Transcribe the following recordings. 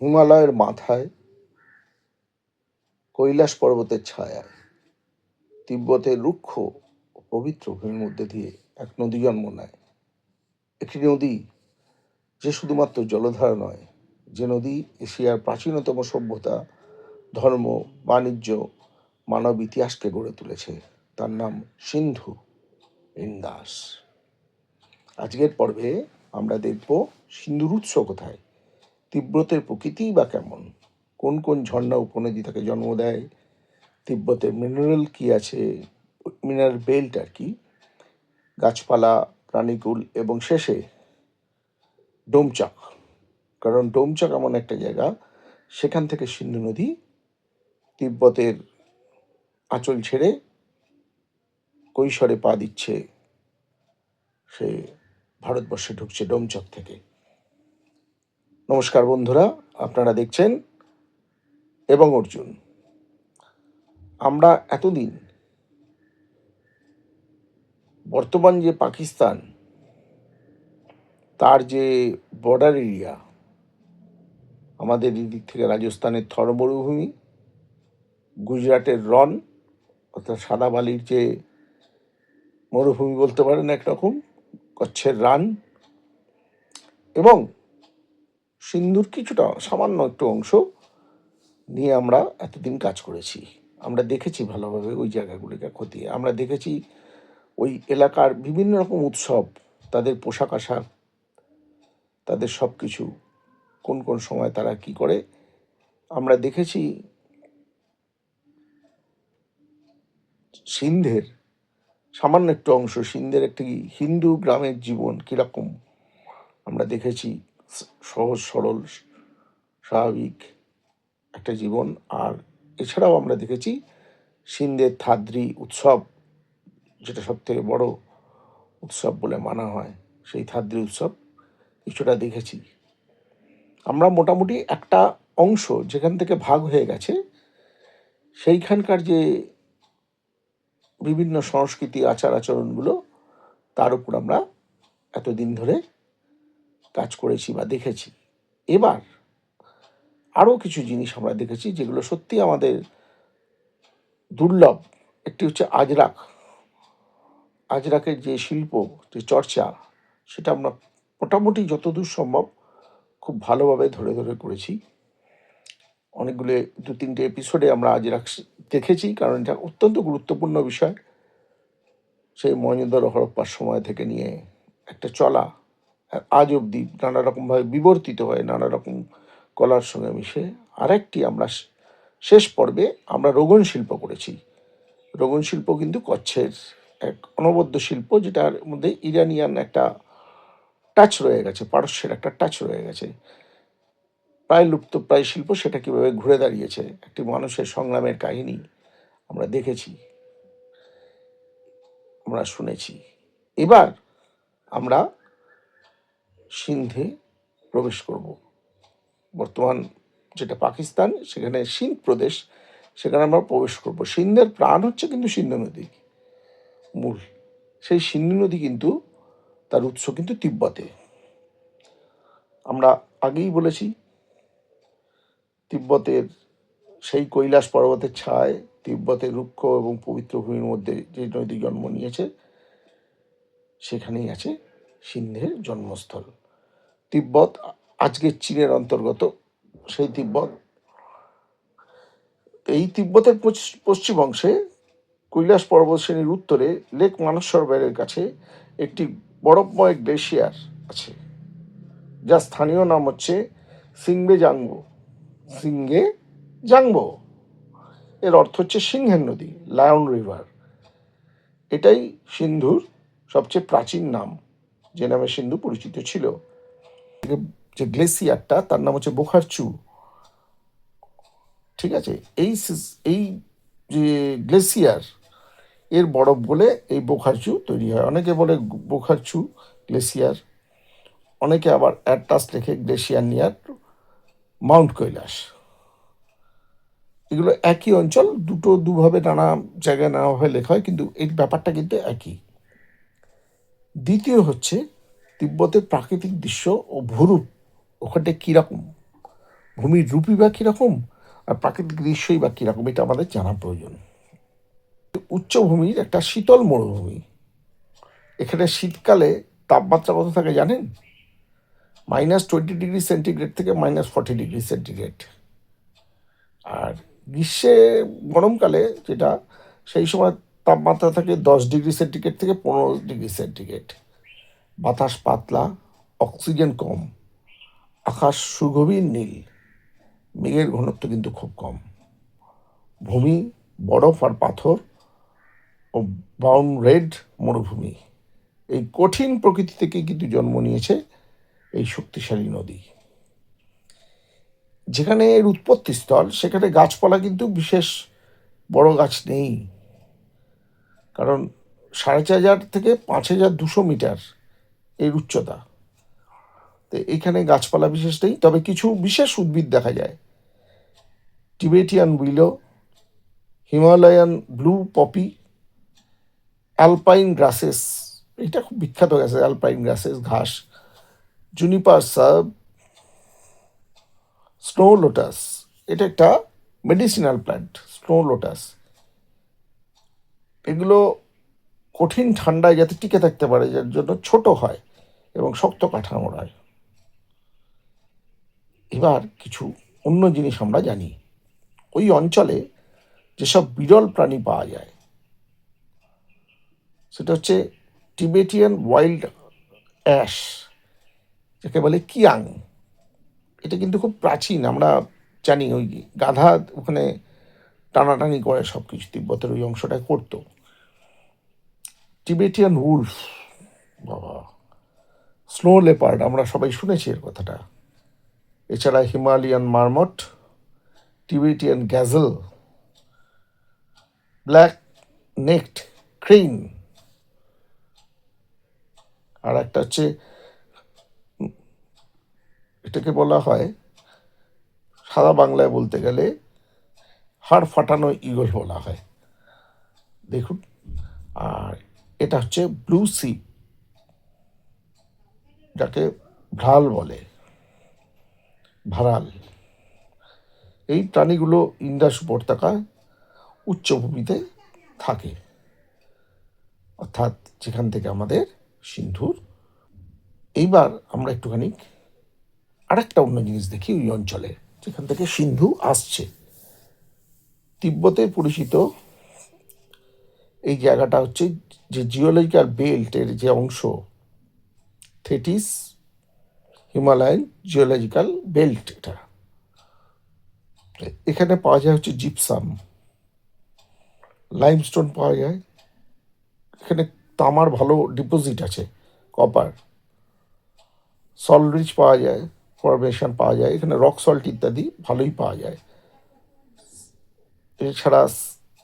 হিমালয়ের মাথায় কৈলাস পর্বতের ছায়ায়, তিব্বতের রুক্ষ পবিত্র ভূমির মধ্যে দিয়ে এক নদী জন্ম নেয়। একটি নদী যে শুধুমাত্র জলধারা নয়, যে নদী এশিয়ার প্রাচীনতম সভ্যতা, ধর্ম, বাণিজ্য, মানব ইতিহাসকে গড়ে তুলেছে। তার নাম সিন্ধু ইন্দাস আজকের পর্বে আমরা দেখব সিন্ধুর উৎস কোথায়? তিব্বতের প্রকৃতি বা কেমন? কোন কোন ঝর্ণা উপনদী তাকে জন্ম দেয়? তিব্বতের মিনারেল কি আছে? মিনারেল বেল্ট আর কি? গাছপালা, প্রাণীকুল এবং শেষে ডোমচাক। কারণ ডোমচাক এমন একটা জায়গা, সেখান থেকে সিন্ধু নদী তিব্বতের আঁচল ছেড়ে কৈশোরে পা দিচ্ছে। সে ভারতবর্ষে ঢুকছে ডোমচক থেকে। নমস্কার বন্ধুরা, আপনারা দেখছেন এবং অর্জুন। আমরা এতদিন বর্তমান যে পাকিস্তান, তার যে বর্ডার এরিয়া আমাদের এদিক থেকে রাজস্থানের থর মরুভূমি, গুজরাটের রন, অর্থাৎ সাদা বালির যে মরুভূমি বলতে পারেন একরকম, কচ্ছের রান এবং সিন্ধুর কিছুটা সামান্য একটু অংশ নিয়ে আমরা এতদিন কাজ করেছি। আমরা দেখেছি ভালোভাবে ওই জায়গাগুলিকে খতিয়ে আমরা দেখেছি ওই এলাকার বিভিন্ন রকম উৎসব, তাদের পোশাক আশাক, তাদের সব কিছু কোন কোন সময় তারা কি করে। আমরা দেখেছি সিন্ধের, সামান্য একটু অংশ, সিন্ধের একটি হিন্দু গ্রামের জীবন কীরকম আমরা দেখেছি। সহজ, সরল, স্বাভাবিক একটা জীবন। আর এছাড়াও আমরা দেখেছি সিন্ধের থাদ্রি উৎসব, যেটা সবথেকে বড় উৎসব বলে মানা হয়, সেই থাদ্রি উৎসব কিছুটা দেখেছি। আমরা মোটামুটি একটা অংশ যেখান থেকে ভাগ হয়ে গেছে, সেইখানকার যে বিভিন্ন সংস্কৃতি আচার আচরণগুলো তার উপর আমরা এতদিন ধরে কাজ করেছি বা দেখেছি। এবার আরও কিছু জিনিস আমরা দেখেছি যেগুলো সত্যি আমাদের দুর্লভ। একটি হচ্ছে আজরাক। আজরাকের যে শিল্প, যে চর্চা, সেটা আমরা মোটামুটি যতদূর সম্ভব খুব ভালোভাবে ধরে ধরে করেছি। অনেকগুলো দু তিনটে এপিসোডে আমরা আজরাক দেখেছি কারণ এটা অত্যন্ত গুরুত্বপূর্ণ বিষয়। সেই মহেন্দ্র হরপ্পার সময় থেকে নিয়ে একটা চলা আজ অবধি নানা রকমভাবে বিবর্তিত হয় নানা রকম কলার সঙ্গে মিশে আরেকটি আমরা শেষ পর্বে আমরা রোগন শিল্প করেছি। রোগন শিল্প কিন্তু কচ্ছের এক অনবদ্য শিল্প যেটার মধ্যে ইরানিয়ান একটা টাচ রয়ে গেছে, পারস্যের একটা টাচ রয়ে গেছে। প্রায় লুপ্ত, প্রায় শিল্প সেটা কীভাবে ঘুরে দাঁড়িয়েছে একটি মানুষের সংগ্রামের কাহিনী আমরা দেখেছি, আমরা শুনেছি। এবার আমরা সিন্ধে প্রবেশ করব। বর্তমান যেটা পাকিস্তান, সেখানে সিন্ধ প্রদেশ, সেখানে আমরা প্রবেশ করব। সিন্ধের প্রাণ হচ্ছে কিন্তু সিন্ধু নদী মূল। সেই সিন্ধু নদী কিন্তু তার উৎস কিন্তু তিব্বতে। আমরা আগেই বলেছি, তিব্বতের সেই কৈলাস পর্বতের ছায়, তিব্বতের রুক্ষ এবং পবিত্র ভূমির মধ্যে যে নদী জন্ম নিয়েছে, সেখানেই আছে সিন্ধের জন্মস্থল। তিব্বত আজকের চীনের অন্তর্গত, সেই তিব্বত। এই তিব্বতের পশ্চিম অংশে কৈলাস পর্বত শ্রেণির উত্তরে লেক মানস সরোবরের কাছে একটি বরফময় গ্লেশিয়ার আছে যার স্থানীয় নাম হচ্ছে সিংবে জাংবো সিংগে জাংবো এর অর্থ হচ্ছে সিংহের নদী, লায়ন রিভার। এটাই সিন্ধুর সবচেয়ে প্রাচীন নাম, যে নামে সিন্ধু পরিচিত ছিল। যে গ্লেসিয়ারটা, তার নাম হচ্ছে বোখারচু ঠিক আছে? এই এই যে গ্লেসিয়ার, এর বরফ বলে এই বোখারচু তৈরি হয়। অনেকে বলে বোখারচু গ্লেসিয়ার, অনেকে আবার অ্যাটলাস লেখে গ্লেসিয়ার নিয়ার মাউন্ট কৈলাস। এগুলো একই অঞ্চল, দুটো দুভাবে নানা জায়গায় নানাভাবে লেখা হয়, কিন্তু এই ব্যাপারটা কিন্তু একই। দ্বিতীয় হচ্ছে তিব্বতের প্রাকৃতিক দৃশ্য ও ভূরূপ ওখানটা কীরকম? ভূমির রূপই বা কীরকম? আর প্রাকৃতিক দৃশ্যই বা কীরকম? এটা আমাদের জানা প্রয়োজন। উচ্চভূমির একটা শীতল মরুভূমি। এখানে শীতকালে তাপমাত্রা কত থাকে জানেন? মাইনাস টোয়েন্টি ডিগ্রি সেন্টিগ্রেড থেকে মাইনাস ফর্টি ডিগ্রি সেন্টিগ্রেড। আর গ্রীষ্মে, গরমকালে যেটা, সেই সময় তাপমাত্রা থাকে দশ ডিগ্রি সেন্টিগ্রেড থেকে পনেরো ডিগ্রি সেন্টিগ্রেড। বাতাস পাতলা, অক্সিজেন কম, আকাশ সুগভীর নীল, মেঘের ঘনত্ব কিন্তু খুব কম। ভূমি বরফ আর পাথর ও ব্রাউন রেড মরুভূমি। এই কঠিন প্রকৃতি থেকে কিন্তু জন্ম নিয়েছে এই শক্তিশালী নদী। যেখানে এর উৎপত্তি স্থল, সেখানে গাছপালা কিন্তু বিশেষ বড় গাছ নেই। কারণ সাড়ে চার হাজার থেকে পাঁচ হাজার দুশো মিটার এর উচ্চতা। তো এখানে গাছপালা বিশেষ নেই, তবে কিছু বিশেষ উদ্ভিদ দেখা যায়। Tibetan willow, Himalayan blue poppy, alpine grasses, এটা খুব বিখ্যাত গেছে, অ্যালপাইন গ্রাসেস, ঘাস, জুনিপার সাব, স্নো লোটাস, এটা একটা মেডিসিনাল প্ল্যান্ট, স্নো লোটাস। এগুলো কঠিন ঠান্ডায় যাতে টিকে থাকতে পারে, যার জন্য ছোট হয়। এবং শক্ত কাঠামোর হয় এবার কিছু অন্য জিনিস আমরা জানি। ওই অঞ্চলে যেসব বিরল প্রাণী পাওয়া যায়, সেটা হচ্ছে টিবেটিয়ান ওয়াইল্ড অ্যাশ, যাকে বলে কিয়াং। এটা কিন্তু খুব প্রাচীন, আমরা জানি ওই গাধা ওখানে টানাটানি করে সব কিছু তিব্বতের ওই অংশটায় করতো। টিবেটিয়ান উলফ, বাবা। স্নো লেপার্ড আমরা সবাই শুনেছি এর কথাটা। এছাড়া Himalayan marmot Tibetan gazelle black necked crane আর একটা হচ্ছে, এটাকে বলা হয়, সাদা বাংলায় বলতে গেলে হাড় ফাটানো ইগল বলা হয়। দেখুন, আর এটা হচ্ছে ব্লু সি যাকে ভ্রাল বলে, ভারাল। এই প্রাণীগুলো ইন্দাস উপত্যকা উচ্চভূমিতে থাকে। অর্থাৎ যেখান থেকে আমাদের সিন্ধুর। এইবার আমরা একটুখানি আরেকটা অন্য জিনিস দেখি ওই অঞ্চলে, যেখান থেকে সিন্ধু আসছে। তিব্বতের পরিচিত এই জায়গাটা হচ্ছে যে জিওলজিক্যাল বেল্টের যে অংশ থেটিস হিমালয়ান জিওলজিক্যাল বেল্ট এটা। এখানে পাওয়া যায় হচ্ছে জিপসাম। লাইমস্টোন পাওয়া যায়। এখানে তামার ভালো ডিপোজিট আছে, কপার। সলরিচ পাওয়া যায়, ফরমেশন পাওয়া যায়। এখানে রক সল্ট ইত্যাদি ভালোই পাওয়া যায়। এছাড়া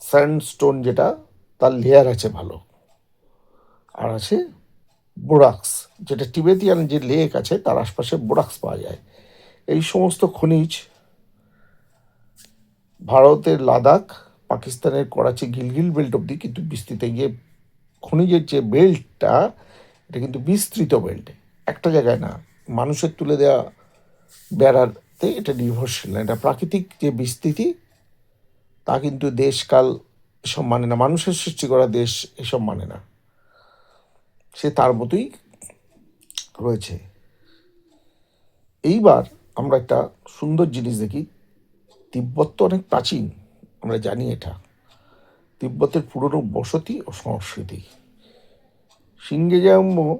স্যান্ডস্টোন যেটা, তার লেয়ার আছে ভালো। আর আছে বোরাক্স, যেটা টিবেটিয়ান যে লেক আছে, তার আশপাশে বোরাক্স পাওয়া যায়। এই সমস্ত খনিজ ভারতের লাদাখ, পাকিস্তানের করাচি গিলগিল বেল্ট অব্দি কিন্তু বিস্তৃত। এই যে খনিজের যে বেল্টটা, এটা কিন্তু বিস্তৃত বেল্ট। একটা জায়গায় না, মানুষের তুলে দেওয়া বেড়াতে এটা নির্ভরশীল না। এটা প্রাকৃতিক যে বিস্তৃতি, তা কিন্তু দেশকাল এসব মানে না, মানুষের সৃষ্টি করা দেশ এসব মানে না। সে তার মতোই রয়েছে। এইবার আমরা একটা সুন্দর জিনিস দেখি। তিব্বত তো অনেক প্রাচীন, আমরা জানি এটা। তিব্বতের পুরনো বসতি ও সংস্কৃতি। সিঙ্গে জ্যাম্ব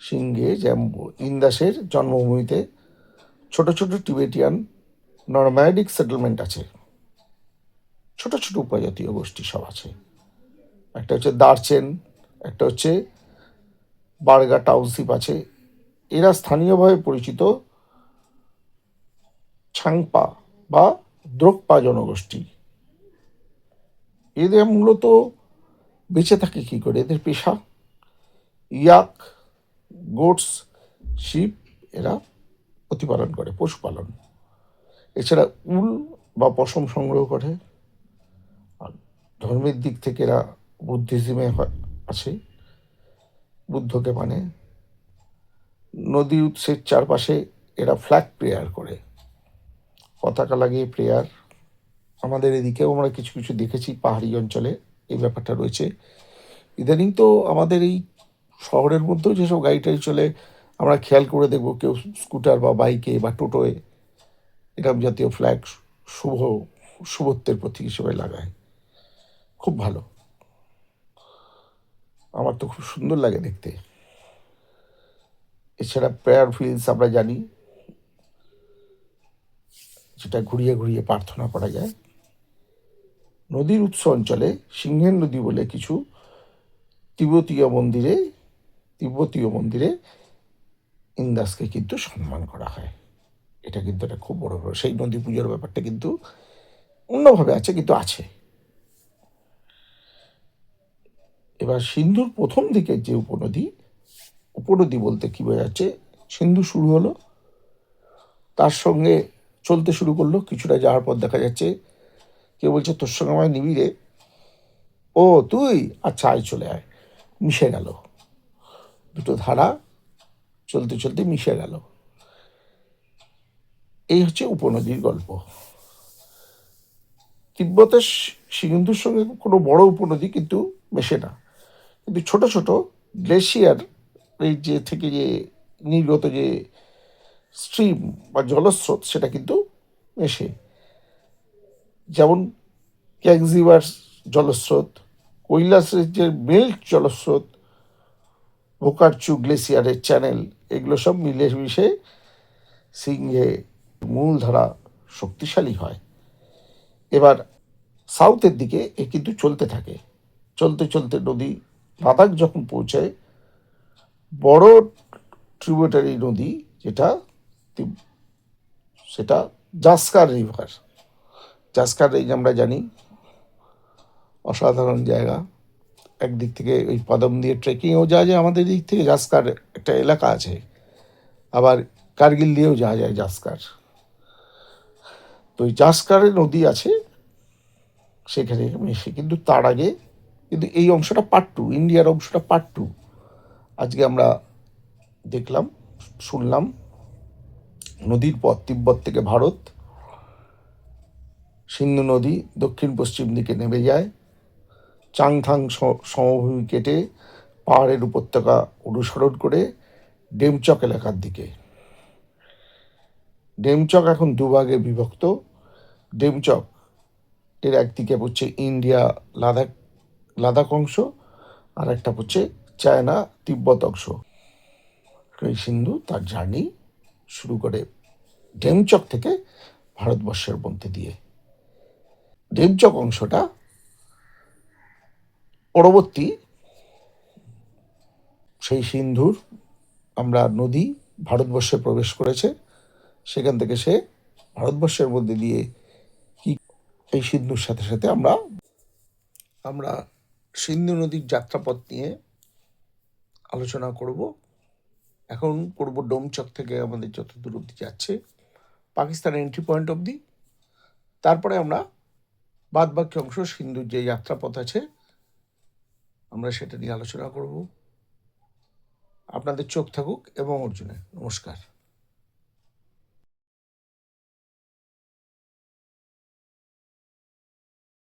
সিঙ্গে জ্যাম্ব, ইন্দাসের জন্মভূমিতে ছোট ছোট টিবেটিয়ান নরম্যাডিক সেটেলমেন্ট আছে। ছোট ছোট উপজাতীয় গোষ্ঠী সব আছে। একটা হচ্ছে দারচেন একটা হচ্ছে বারগা টাউনশিপ আছে। এরা স্থানীয়ভাবে পরিচিত ছাংপা বা দ্রোকপা জনগোষ্ঠী। এদের মূলত বেঁচে থাকে কী করে? এদের পেশা, ইয়াক, গোটস, শিপ এরা প্রতিপালন করে, পশুপালন। এছাড়া উল বা পশম সংগ্রহ করে। আর ধর্মের দিক থেকে এরা বুদ্ধিজমে আছে। বুদ্ধকে মানে নদী উৎসের চারপাশে এরা ফ্ল্যাগ প্রেয়ার করে। পতাকা লাগিয়ে প্রেয়ার আমাদের এদিকেও আমরা কিছু কিছু দেখেছি পাহাড়ি অঞ্চলে, এই ব্যাপারটা রয়েছে। ইদানিং তো আমাদের এই শহরের মধ্যেও যেসব গাড়ি টাড়ি চলে, আমরা খেয়াল করে দেখব কেউ স্কুটার বা বাইকে বা টোটোয় এরকম জাতীয় ফ্ল্যাগ শুভ, শুভত্বের প্রতীক হিসেবে লাগায়। খুব ভালো। তো খুব সুন্দর লাগে দেখতে। এছাড়া প্রেয়ার ফিল্ডস আমরা জানি। যেটা ঘুরিয়ে ঘুরিয়ে প্রার্থনা করা যায়। নদীর উৎস অঞ্চলে সিংহের নদী বলে কিছু তিব্বতীয় মন্দিরে তিব্বতীয় মন্দিরে ইন্দাসকে কিন্তু সম্মান করা হয়। এটা কিন্তু একটা খুব বড় ব্যাপার। সেই নদী পুজোর ব্যাপারটা কিন্তু অন্যভাবে আছে, কিন্তু আছে। এবার সিন্ধুর প্রথম দিকের যে উপনদী উপনদী বলতে কি বোঝাচ্ছে, সিন্ধু শুরু হলো। তার সঙ্গে চলতে শুরু করল, কিছুটা যাওয়ার পর দেখা যাচ্ছে। কেউ বলছে, তোর সঙ্গে আমায় নিবি রে। ও, তুই? আচ্ছা আয়, চলে আয়। মিশে গেল। দুটো ধারা চলতে চলতে মিশে গেল। এই হচ্ছে উপনদীর গল্প। তিব্বতের সিন্ধুর সঙ্গে কোনো বড় উপনদী কিন্তু মেশে না। কিন্তু ছোট ছোট গ্লেশিয়ার, এই যে থেকে যে নির্গত যে স্ট্রিম বা জলস্রোত, সেটা কিন্তু মেশে যেমন ক্যাংজিবার জলস্রোত, কৈলাসের যে মেল্ট জলস্রোত ভোকারচু গ্লেসিয়ারের চ্যানেল, এগুলো সব মিলে মিশে সিংহে মূলধারা শক্তিশালী হয়। এবার সাউথের দিকে এ কিন্তু চলতে থাকে। চলতে চলতে নদী লাদাখ যখন পৌঁছায়, বড় ট্রিবিউটারি নদী যেটা, সেটা জাসকার রিভার। জাসকার এই আমরা জানি, অসাধারণ জায়গা। একদিক থেকে ওই পদম দিয়ে ট্রেকিংও যাওয়া যায়, আমাদের দিক থেকে জাসকার একটা এলাকা আছে। আবার কার্গিল দিয়েও যাওয়া যায় জাসকার। তো ওই জাসকারের নদী আছে, সেখানে মেশে কিন্তু তার আগে কিন্তু এই অংশটা পার্ট টু ইন্ডিয়ার অংশটা পার্ট টু আজকে আমরা দেখলাম, শুনলাম, নদীর পথ, তিব্বত থেকে ভারত। সিন্ধু নদী দক্ষিণ পশ্চিম দিকে নেমে যায়। চাংথাং সমভূমি কেটে পাহাড়ের উপত্যকা অনুসরণ করে ডেমচক এলাকার দিকে। ডেমচক এখন দুভাগে বিভক্ত। ডেমচক এর একদিকে হচ্ছে ইন্ডিয়া, লাদাখ লাদাখ অংশ, আর একটা হচ্ছে চায়না তিব্বত অংশ। এই সিন্ধু তার জার্নি শুরু করে ডেমচক থেকে ভারতবর্ষের মধ্যে দিয়ে। ডেমচক অংশটা পরবর্তী সেই সিন্ধুর আমরা নদী ভারতবর্ষে প্রবেশ করেছে। সেখান থেকে সে ভারতবর্ষের মধ্যে দিয়ে কি এই সিন্ধুর সাথে সাথে আমরা আমরা সিন্ধু নদীর যাত্রাপথ নিয়ে আলোচনা করব। এখন করব ডোমচক থেকে আমাদের যত দূর অব্দি যাচ্ছে পাকিস্তান এন্ট্রি পয়েন্ট অবধি। তারপরে আমরা বাদ বাকি অংশ, সিন্ধুর যে যাত্রাপথ আছে, আমরা সেটা নিয়ে আলোচনা করব। আপনাদের চোখ থাকুক এবং অর্জুনে নমস্কার।